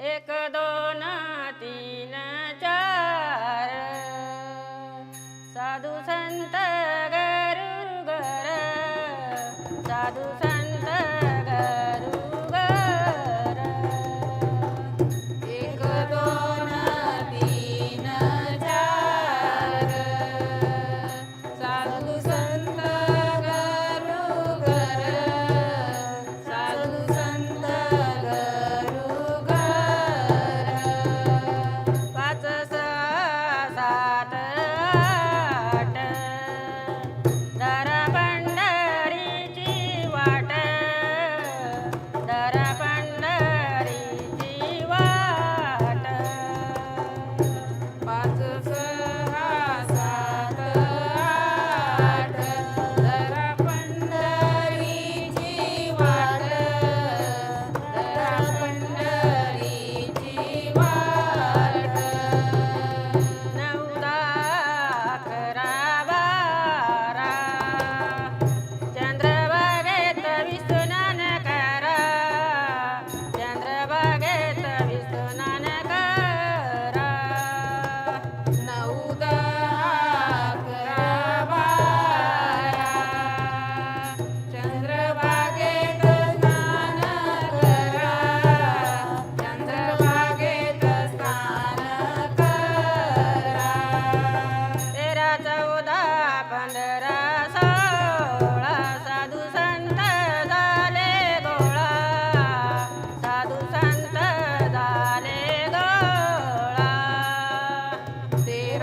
एक दो दोन तीन चार. साधू संत गरुगर साधु संत